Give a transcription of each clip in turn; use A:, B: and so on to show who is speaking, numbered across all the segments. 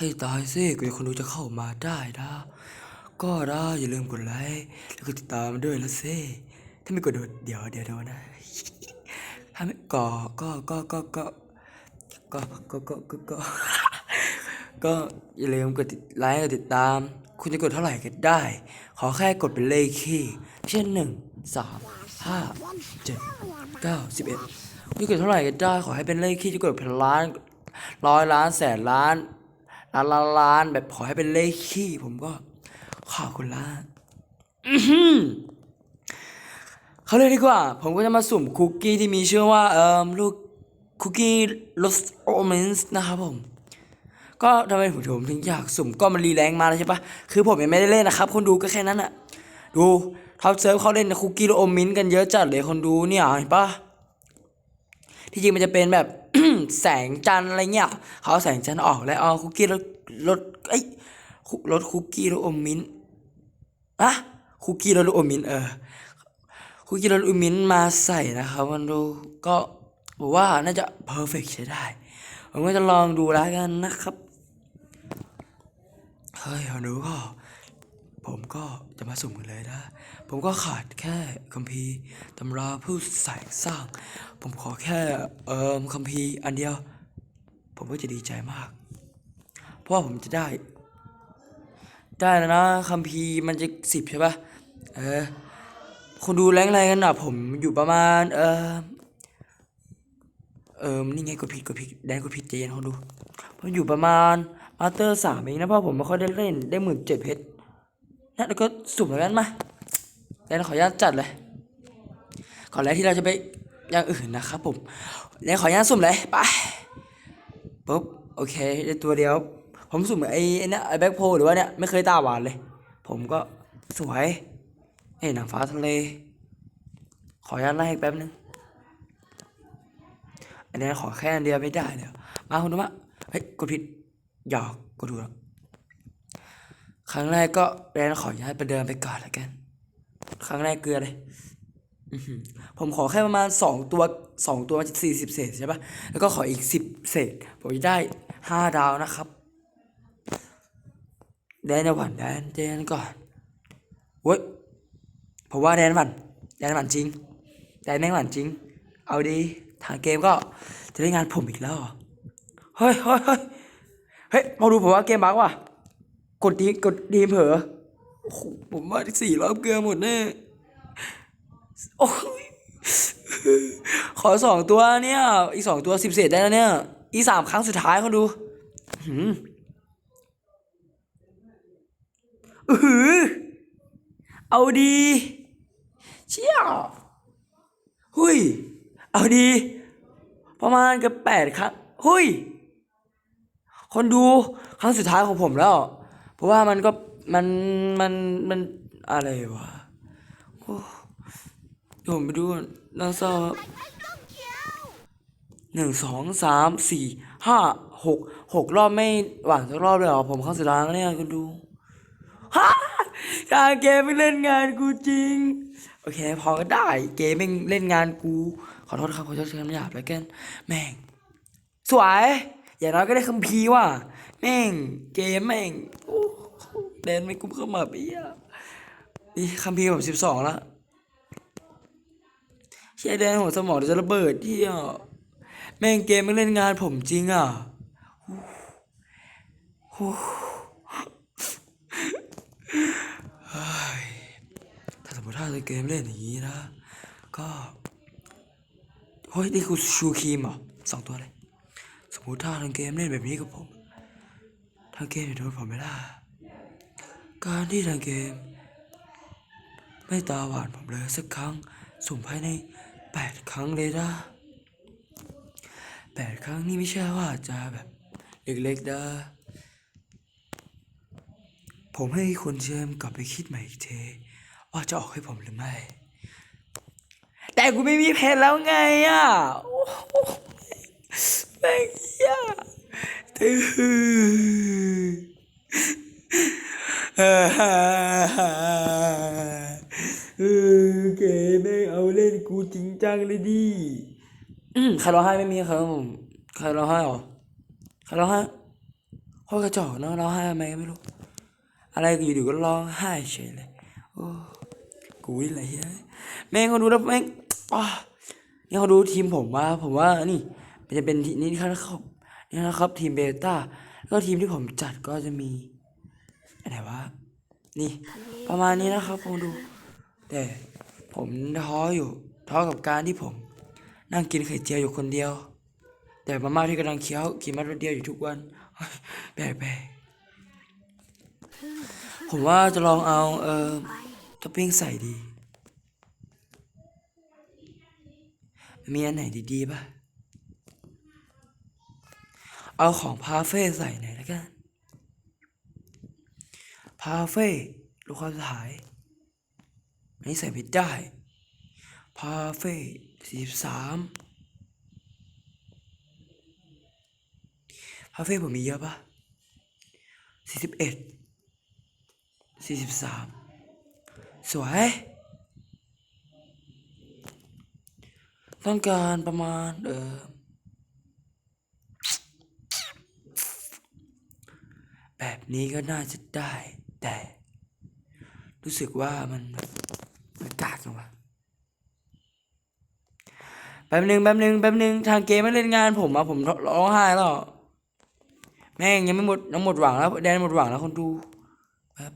A: ให้ตายสิก็ยังคนดูจะเข้ามาได้นะก็ได้อย่าลืมกดไลค์แล้วก็ติดตามด้วยละสิถ้าไม่กดโดดเดี๋ยวเดี๋ยวโดนนะถ้าไม่ก่อก็ก็ก็ก็ก็ก็ก็ก็ก็ก็อย่าลืมกดติดไลค์กดติดตาม คุณจะกดเท่าไหร่ก็ได้ ขอแค่กดเป็นเลขคี่เช่นหนึ่งสามห้าเจ็ดเก้าสิบเอ็ดคุณจะกดเท่าไหร่ก็ได้ ขอให้เป็นเลขคี่จะกดเป็นล้านร้อยล้านแสนล้าน ล้านล้านล้านแบบขอให้เป็นเลขคี่ผมก็ขอบคุณละอื้อหือเขาเลยดีกว่า ผมก็จะมาสุ่มคุกกี้ที่มีชื่อว่าเอ่อลูกคุกกี้ลอสโอเมนส์นะครับผมก็ทำไมผมถึงอยากสุ่มก็มันรีแรงมาแล้วใช่ปะคือผมยังไม่ได้เล่นนะครับ คนดูก็แค่นั้นอะดูท็อปเซิร์ฟเขาเล่นคุกกี้โรโอมินกันเยอะจัดเลยคนดูเนี่ยเห็นปะที่จริงมันจะเป็นแบบ แสงจันอะไรเงี้ยเขาแสงจันออกแล้วเอาคุกกี้รสรสเอ้รสคุกกี้รโอมินอะคุกกี้รสอมินเออคุกกี้รสอมินมาใส่นะครับคนดูก็บอกว่าน่าจะเพอร์เฟกใช้ได้ผมก็จะลองดูแล้วกันนะครับเฮ้ยเอาดูก็ ผมก็จะมาสุ่มกันเลยนะ ผมก็ขาดแค่คัมภีร์ตำราผู้ใส่สร้าง ผมขอแค่เอ่อคัมภีร์อันเดียว ผมก็จะดีใจมาก เพราะว่าผมจะได้ ได้แล้วนะคัมภีร์มันจะสิบใช่ปะเออ คนดูแรงอะไรกันอะ ผมอยู่ประมาณ เออเออนี่ไงกดผิดกดผิดแดนกดผิดใจเย็นเขาดูผมอยู่ประมาณมาสเตอร์สามเองนะเพราะผมไม่ค่อยได้เล่นได้หมื่นเจ็ดเพชร นะแล้วก็สุ่มแล้วกันมาแดนขออนุญาตจัดเลยก่อนแรกที่เราจะไปอย่างอื่นนะครับผมแดนขออนุญาตสุ่มเลยไปปุ๊บโอเคได้ตัวเดียว ผมสุ่มไอ้ไอ้เนี่ยไอ้แบ็คโพหรือว่าเนี่ยไม่เคยตาหวานเลย ผมก็สวยเอ้หนังฟ้าทะเล ขออนุญาตไล่แป๊บนึงอันนี้ขอแค่อันเดียวไม่ได้เลยมาคุณดูมาเฮ้ยกดผิดหยอกกดถูกแล้ว ครั้งแรกก็แรนขอย้ายไปเดินไปก่อนล้วกัน ครั้งแรกเกลือเลยผมขอแค่ประมาณสองตัวสองตัวมันจะสี่สิบเศษใช่ปะแล้วก็ขออีกสิบเศษ ผมจะได้ห้าดาวนะครับแดนหวันแดนแดนก่อนเว้ยผมว่าแดนหวันแดนหวันจริงแดนแม่งหวันจริง เอาดีทางเกมก็จะได้งานผมอีกแล้วเหรอเฮ้ยเฮ้ยเฮ้ยเฮ้ยมาดูผมว่าเกมบักว่ะ กดดีกดดีเผลอโอ้โหผมว่าสี่รอบเกลือหมดแน่โอ้ยขอสองตัวเนี่ย อีสองตัวสิบเศษได้แล้วเนี่ย อีสามครั้งสุดท้ายเขาดูหือือหือเอาดี เชี่ยหุยเอาดี ประมาณเกับแปดครั้ง หุยคนดูครั้งสุดท้ายของผมแล้ว เพราะว่ามันก็มันมันมันอะไรวะโอ้ผมไปดูน่าเศร้าครับหนึ่งสองสามสี่ห้าหกหกรอบไม่หวานสักรอบเลยเหรอผมครั้งสุดท้ายแล้วเนี่ยคุณดูฮ่าทางเกมไม่เล่นงานกูจริง โอเค พอก็ได้ เกมแม่เล่นงานกู ขอโทษครับขอโทษคำหยาบแล้วกันแม่ง สวย อย่างน้อยก็ได้คัมภีร์ว่ะแม่ง เกมแม่งโอ้เดนไม่กุ้มเข้ามาเปียนี่คัมภีร์ผมสิบสองละเชี่ยแดนหัวสมองเดี๋ยวจะระเบิดที่อะแม่งเกมไม่เล่นงานผมจริงอะโอ้โหถ้าสมมติถ้าเกมเล่นอย่างนี้นะ ก็เฮ้ยนี่คือชูครีมเหรอสองตัวเลย สมมติถ้าทางเกมเล่นแบบนี้กับผมทางเกมจะโดนผมไม่ได้ การที่ทางเกม ไม่ตาหวานผมเลยสักครั้ง สุ่มภายในแปดครั้งเลยนะแปดครั้งนี่ไม่ใช่ว่าจะแบบเล็กๆนะผมให้คุณเชมกลับไปคิดใหม่อีกทีว่าจะออกให้ผมหรือไม่ แต่กูไม่มีเพจแล้วไงอะโอ้โหแม่งเหี้ยตื้อ เออเก๋แม่งเอาเล่นกูจริงจังเลยดิอืมใครร้องไห้ไม่มีครับผมใครร้องไห้หรอใครร้องไห้โคตรกระจอกเนาะร้องไห้ทำไมไม่รู้ อะไรอยู่ๆก็ร้องไห้เฉยเลยโอ้กูนี่อะไรเฮ้ยแม่งเขาดูแล้วแม่งอ้านี่เขาดูทีมผมว่า ผมว่านี่มันจะเป็นทีนี่นะครับนี่นะครับ ทีมเบต้าแล้วก็ทีมที่ผมจัดก็จะมี อะไรวะนี่ ประมาณนี้นะครับผมดู แต่ผมท้ออยู่ท้อกับการที่ผม นั่งกินไข่เจียวอยู่คนเดียว แต่มาม่าที่กำลังเคี้ยวกินมัดเดียวอยู่ทุกวันแปลกแปลกผมว่าจะลองเอาเอ่อท็อปปิ้งใส่ดี มีอันไหนดีๆป่ะ เอาของพาเฟ่ใส่หน่อยแล้วกัน พาเฟ่ลูกความสหายอันนี้ใส่ไม่ได้พาเฟ่สี่สามพาเฟ่ผมมีเยอะปะสี่สิบเอ็ดสี่สิบสามสวย ต้องการประมาณ เออแบบนี้ก็น่าจะได้ แต่ รู้สึกว่ามันมันกากจังวะแป๊บหนึ่งแป๊บหนึ่งแป๊บหนึ่งทางเกมไม่เล่นงานผมอะผมร้องไห้แล้วแม่งยังไม่หมดยังหมดหวังแล้วแดนหมดหวังแล้วคนดูแบบ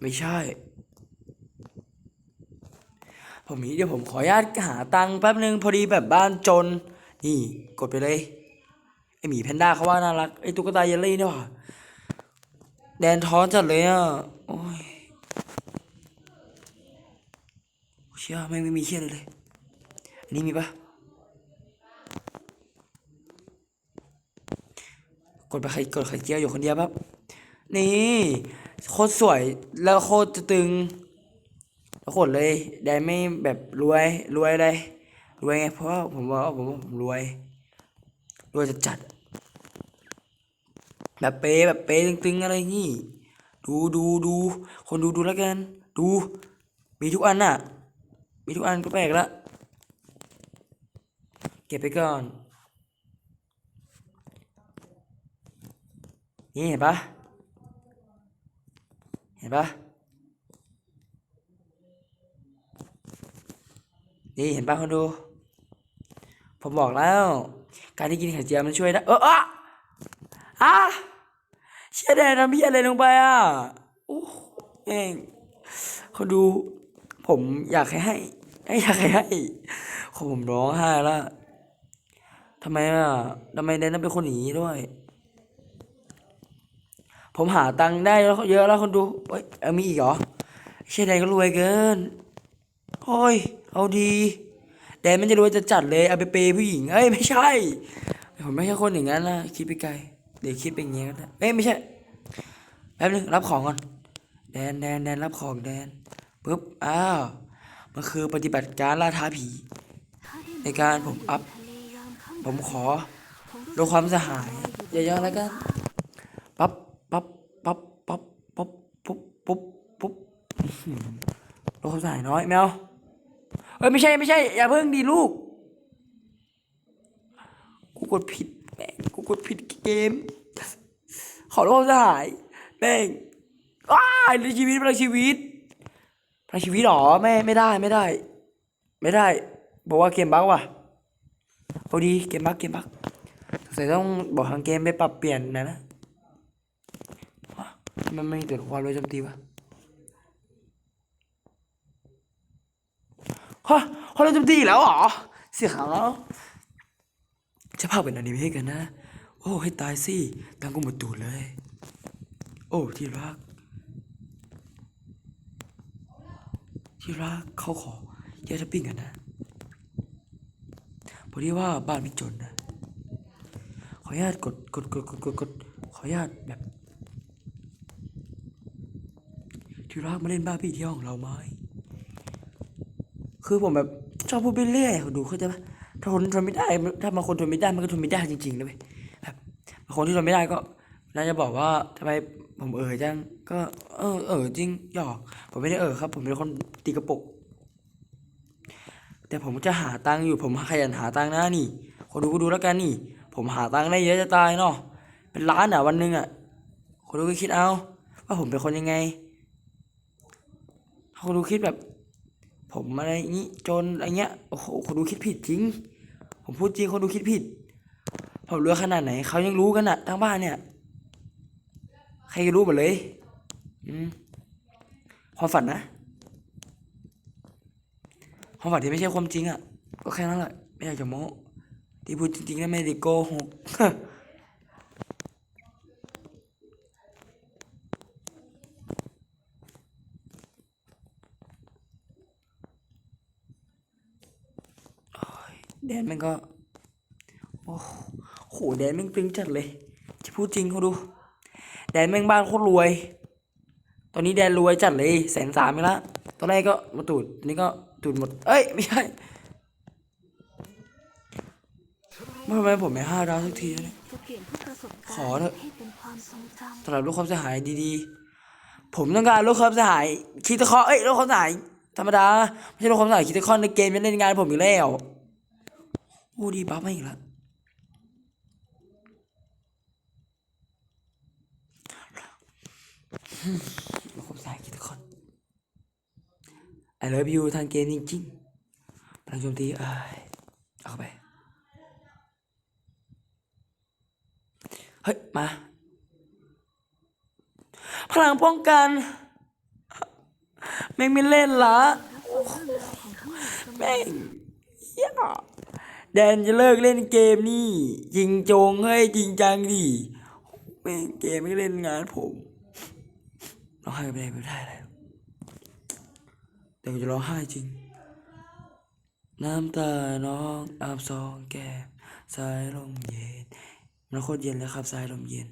A: ไม่ใช่ ผมนี้เดี๋ยวผมขออนุญาตหาตังค์แป๊บหนึ่งพอดีแบบบ้านจน นี่ กดไปเลย ไอหมีแพนด้าเขาว่าน่ารัก ไอตุ๊กตาเยลลี่เนี่หว่า แดนท้อจัดเลยอะ โอ้ยเชื่อไม่ไม่มีเชื่อเลยเลย อันนี้มีปะกดไปใครกดไข่เจียวอยู่คนเดียวปั๊บนี่ โคตรสวยแล้วโคตรจะตึงแล้วกดเลยแดนไม่แบบรวยรวยเลยรวยไงเพราะว่าผมว่าผมว่าผมรวยรวยจะจัด แบบเปแบบเปตึงๆอะไรงี้ ดูดูดูคนดูดูแล้วกัน ดู มีทุกอันน่ะ มีทุกอันก็แปลกละ เก็บไปก่อน นี่เห็นปะเห็นปะนี่เห็นปะคนดู ผมบอกแล้ว การที่กินไข่เจียวมันช่วยได้เออ อะอะเชี่ยแดนทำพี่อะไรลงไปอะโอ้เองเขาดู ผมอยากให้ให้อยากให้ให้ผมร้องไห้แล้วทำไมอะทำไมแดนต้องเป็นคนอย่างนี้ด้วย ผมหาตังค์ได้แล้วเยอะแล้วคนดูเอ้ยเอามีอีกเหรอเชี่ยแดนก็รวยเกินโอ้ยเอาดีแดนมันจะรวยจะจัดเลยเอาไปเปย์ผู้หญิงเอ้ยไม่ใช่ผมไม่ใช่คนอย่างนั้นนะคิดไปไกล เดี๋ยวคิดเป็นอย่างนี้ก็ได้เอ้ยไม่ใช่แป๊บนึงรับของก่อนแดนแดนแดนรับของแดนปุ๊บอ้าวมันคือปฏิบัติการล่าท้าผี ในการผมอัพ ผมขอลดความเสียหายเยอะๆแล้วกันปั๊บปั๊บปั๊บปั๊บปั๊บปุ๊บปุ๊บปุ๊บลดความเสียหายน้อยแมวเอ้ยไม่ใช่ไม่ใช่ อย่าเพิ่งดีลูกกูกดผิด กดผิดเกม ขอโทษสหายแม่งว้ายในชีวิตพลังชีวิตพลังชีวิตหรอไม่ไม่ได้ไม่ได้ ไม่ได้บอกว่าเกมบั๊กว่ะเอาดีเกมบั๊กเกมบั๊กสงสัยต้องบอกทางเกมไปปรับเปลี่ยนนะนะวะทำไมไม่มีตัวความรู้โจมตีวะฮะความรู้โจมตีอีแล้วเหรอเสียขาวแล้วจะพาเป็นอนิเมะกันนะ โอ้ให้ตายสิตังกูหมดตูดเลย โอ้ที่รัก ที่รักเขาขอแยกทับปิ้งกันนะพอดีว่าบ้านไม่จนนะขออนุญาตกดกดกดกดกดกดขออนุญาตแบบ ที่รักมาเล่นบ้านพี่ที่ห้องเราไหมคือผมแบบชอบพูดไปเรื่อยดูเข้าใจปะถ้าคนทนไม่ได้ ถ้าบางคนทนไม่ได้มันก็ทนไม่ได้จริงๆนะเว้ย คนที่ทนไม่ได้ก็น่าจะบอกว่าทำไมผมเออจัง ก็ เออ เออจริงหยอก ผมไม่ได้เออครับ ผมเป็นคนตีกระปุก แต่ผมจะหาตังค์อยู่ ผมขยันหาตังค์นะนี่ คนดูก็ดูแล้วกันนี่ ผมหาตังค์ได้เยอะจะตายเนาะ เป็นล้านอะวันหนึ่งอะ คนดูก็คิดเอา ว่าผมเป็นคนยังไง คนดูคิดแบบ ผมอะไรนี้จนอะไรเงี้ย โอ้โห คนดูคิดผิดจริง ผมพูดจริงคนดูคิดผิด เผมรู้ขนาดไหนเขายังรู้กันอะทั้งบ้านเนี่ย ใครรู้หมดเลย อืมความฝันนะ ความฝันที่ไม่ใช่ความจริงอะก็แค่นั้นแหละไม่อยากจะโม้ที่พูดจริงๆนะไม่ได้โกหกโอ้ยแดนมันก็ โอ้โห โหแดนแม่งตึงจัดเลยจะพูดจริงเขาดู แดนแม่งบ้านโคตรรวย ตอนนี้แดนรวยจัดเลยแสนสามไปละตอนแรกก็มาตูดนนี้ก็ตูดหมด เอ้ยไม่ใช่ทำไมผมไม่ห้าดาวสักทีเนี่ย
B: จะเปลี่ย
A: ขอเถอะสำหรับลดความเสียหายดีๆ ผมต้องการลดความเสียหายคิดตะเคาะเอ้ยลดความเสียหายธรรมดา ไม่ใช่ลดความเสียหายคิดตะเคาะในเกมไม่เล่นงานผมอยู่แล้วโอ้ดีบัฟมาอีกแล้ว ลดความสายคิดตะเคาะ I love you ทางเกมจริงๆพลังโจมตีเอ้ยเอาเข้าไป เฮ้ย มา พลังป้องกันแม่งไม่เล่นละแม่งเหี้ยแดนจะเลิกเล่นเกมนี่ จริงจงให้จริงจังดิแม่งเกมไม่เล่นงานผม ร้องไห้ไม่ได้ไม่ได้แล้วแต่กูจะร้องไห้จริง น้ำตาน้องอาบซองแก้มสายลมเย็น มันโคตรเย็นเลยครับสายลมเย็น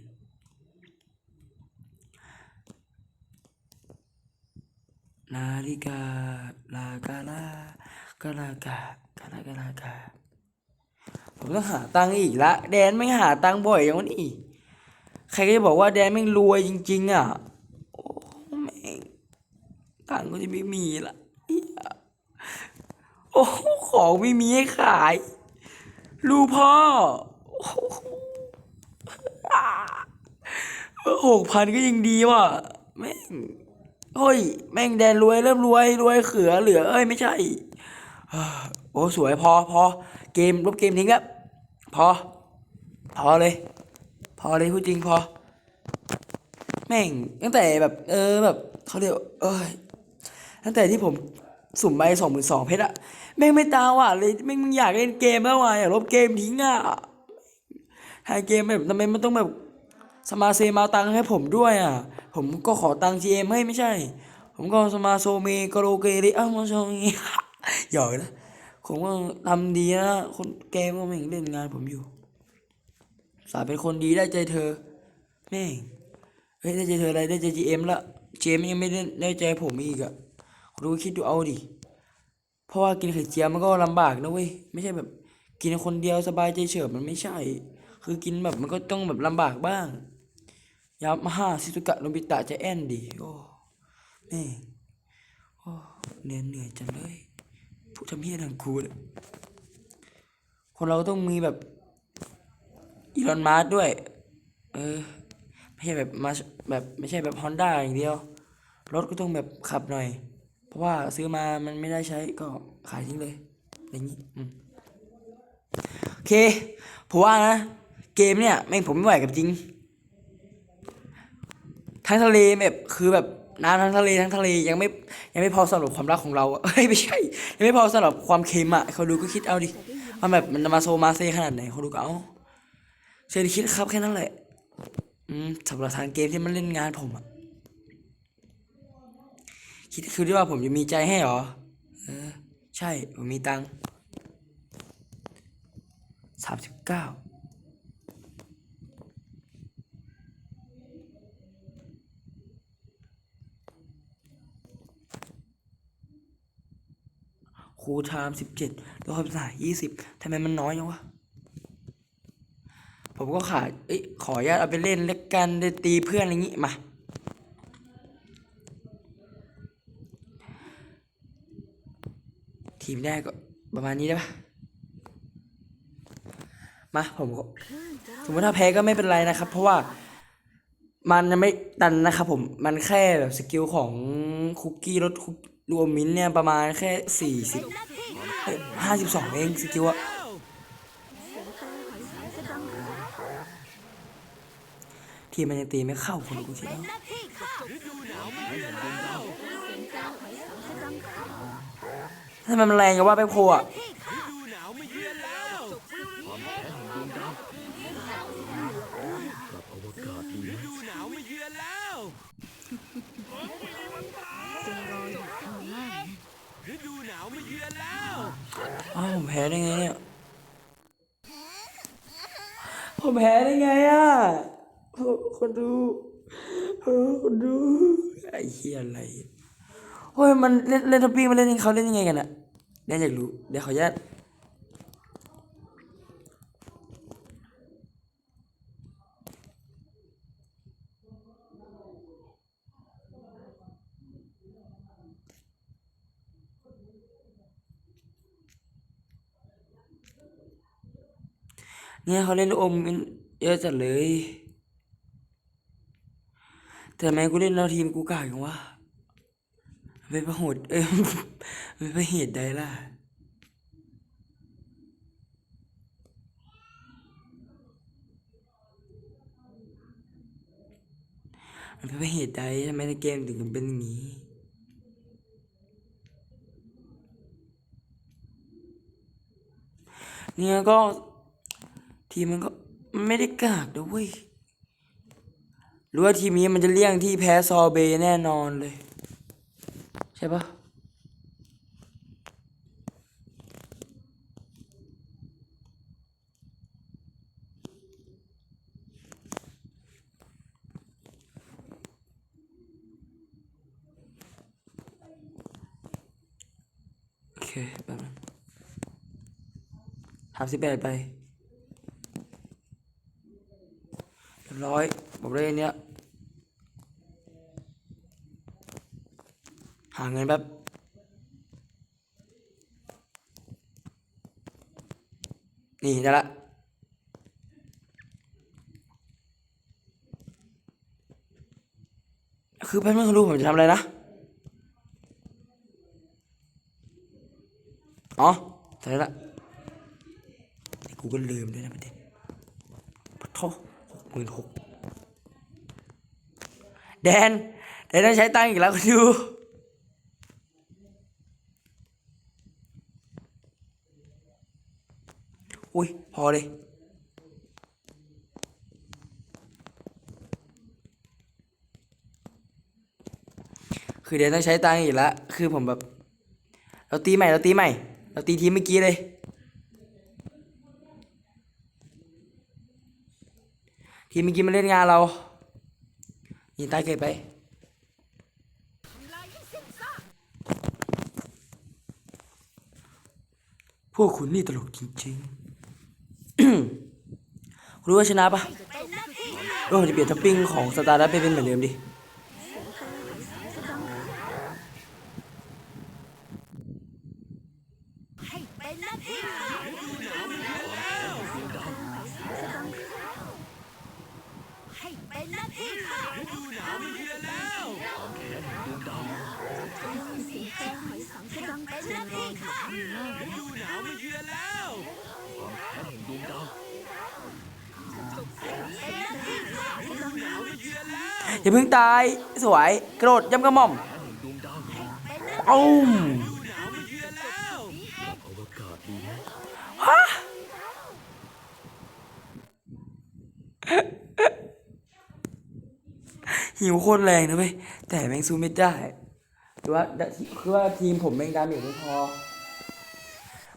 A: นาฬิกาลากาลากาลากากาลากาลากาผมต้องหาตังค์อีกละ แดนไม่หาตังค์บ่อยอย่างนี้ใครก็จะบอกว่าแดนไม่รวยจริง ๆ อะโอ้แม่ง ตังค์ก็จะไม่มีละโอ้ของไม่มีให้ขายลูกพ่อหหกพันก็ยังดีว่ะแม่งเฮ้ย แม่งแดนรวยเริ่มรวยรวยเขือเหลือ เอ้ยไม่ใช่โอ้สวยพอพอเกมลบเกมทิ้งแล้วพอ พอเลย พอเลยพูดจริงพอ แม่งตั้งแต่แบบ เออแบบเขาเรียกว่าเอ้ย ตั้งแต่ที่ผมสุ่มไปสองหมื่นสองเพชรอะแม่งไม่ตาว่านเลยแม่งมึงอยากเล่นเกมแล้วว่ะอยากลบเกมทิ้งอะทายเกมแบบทำไมมันต้องแบบสมาเซมาตังค์ให้ผมด้วยอะ ผมก็ขอตังค์ GM ให้ไม่ใช่ ผมก็สมาโซเมกโรเกเรอ้าวมาโซเมหยอกนะผมก็ทำดีนะคนเกมก็ไม่เห็นเล่นงานผมอยู่สายเป็นคนดีได้ใจเธอแม่งเฮ้ยได้ใจเธออะไรได้ใจ GM ละ GM ยังไม่ได้ได้ใจผมอีกอะ ดูคิดดูเอาดิ เพราะว่ากินไข่เจียวมันก็ลำบากนะเว้ย ไม่ใช่แบบ กินคนเดียวสบายใจเฉิบมันไม่ใช่ คือกินแบบมันก็ต้องแบบลำบากบ้างยามาฮ่าซิซุกะโนบิตะจะแอนดีโอ้แม่โอ้เหนื่อยเหนื่อยจังเลยผู้ทำเฮียทางกูเนี่ยคนเราต้องมีแบบอีลอนมาร์ด้วย เออ ไม่ใช่แบบมาแบบไม่ใช่แบบฮอนด้าอย่างเดียว รถก็ต้องแบบขับหน่อย เพราะว่าซื้อมามันไม่ได้ใช้ก็ขายทิ้งเลยอย่างนี้อืมโอเคผมว่านะ เกมเนี่ยแม่งผมไม่ไหวกับจริง ทั้งทะเลแบบคือแบบน้ำทั้งทะเลทั้งทะเลยังไม่ยังไม่พอสำหรับความรักของเราเอ้ยไม่ใช่ ยังไม่พอสำหรับความเค็มอะเขาดูก็คิดเอาดิว่าแบบมันมาโซมาเซขนาดไหนเขาดูก็เอาเชิญคิดครับแค่นั้นแหละอืมสำหรับทางเกมที่มันเล่นงานผมอะ คิดคือที่ว่าผมจะมีใจให้เหรอเออใช่ ผมมีตังสามสิบเก้าครูไทม์สิบเจ็ดแล้วความสายยี่สิบทำไมมันน้อยจังวะ ผมก็ขาดเอ้ยขออนุญาตเอาไปเล่นเล็กกันได้ตีเพื่อนอะไรงี้ มา ทีมแรกก็ประมาณนี้ได้ปะมาผม
B: คลื่นจะ
A: สมมติถ้าแพ้ก็ไม่เป็นไรนะครับ เพราะว่ามันยังไม่ตันนะครับผมมันแค่แบบสกิลของคุกกี้รสคุกรวมมิ้นเนี่ยประมาณแค่สี่สิบห้าสิบสองเองสกิลอะทีมมันยังตีไม่เข้าคนกู
B: เสียแต่ห
A: ทำไมมันแรงกันว่าแบ็คโพอะ
B: จึงรออยู่ข้างหน้า
A: อ้าวผมแพ้ได้ไงเนี่ยผมแพ้ได้ไงอะคนดูคนดูไอ้เหี้ยอะไร โอ้ยมันเล่นเล่นทัพปี้มันเล่นยังเขาเล่นยังไงกันอะเดี๋ยวอยากรู้เดี๋ยวขออนุญาตเนี่ยเขาเล่นลูกอมเยอะจัดเลย แต่ทำไมกูเล่นแล้วทีมกูกากอย่างวะ ไม่ประหดเอ้ยไม่ประเหตุใดล่ะมันเป็นเหตุใดทำไมในเกมถึงเป็นอย่างนี้เนี่ยก็ทีมมันก็ไม่ได้กากนะเว้ยหรือว่าทีมนี้มันจะเลี่ยงที่แพ้ซอเบยแน่นอนเลย ช่ปะโอเคแบบนั้นสามสิบแปดไปเรียบร้อยผมได้เนี้ยาเงินแบบนี่ได้ละคือแป๊บนึงรู้ผมจะทำอะไรนะ อ๋อใช่ละกูก็ลืมด้วยนะประเด็นปะโทหกหมื่นหกแดนแดนต้องใช้ตังค์อีกแล้วคุณดูอุ้ย พอเลยคือแดนต้องใช้ตังค์อีกแล้วคือผมแบบ เราตีใหม่ เราตีใหม่ เราตีทีเมื่อกี้เลย ทีเมื่อกี้มาเล่นงานเรายิงใต้เกิดไปพวกคุณนี่ตลกจริงๆ รู้ว่าชนะปะเออจะเปลี่ยนท็อปปิ้งของสตาร์ดัไปเป็นเหมือนเดิมดิ
B: เสียงแต่หอยสังจะดังขึ้น
C: ให้เป็นหน้าที่
B: จะดังขึ้น
C: ให้เป็นหน้าที่
B: เสียงแต่หอยสังจะดัง
C: เป็น
B: ขึ้
C: ห
B: น
C: น้าที่ค่ะ
A: อย่าเพิ่งตาย สวย กระโดดย่ำกระหม่อมอ้าวฮะหิวโคตรแรงนะเว้ย แต่แม่งสู้ไม่ได้หรือว่าคือว่าทีมผมแม่งดาเมจไม่พอ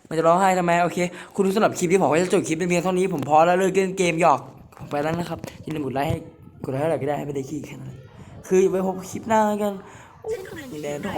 A: มันจะร้องไห้ทำไม โอเค คุณดูสำหรับคลิปที่ผมว่าจะจบคลิปเป็นเพียงเท่านี้ ผมพอแล้วเลิกเล่นเกมหยอก ผมไปแล้วนะครับอย่าลืมกดไลค์ให้ กดไลค์อะไรก็ได้ให้ไม่ได้ขี้แค่นั้นแหละคือไปพบคลิปหน้ากันโอ้ยแดนท้อง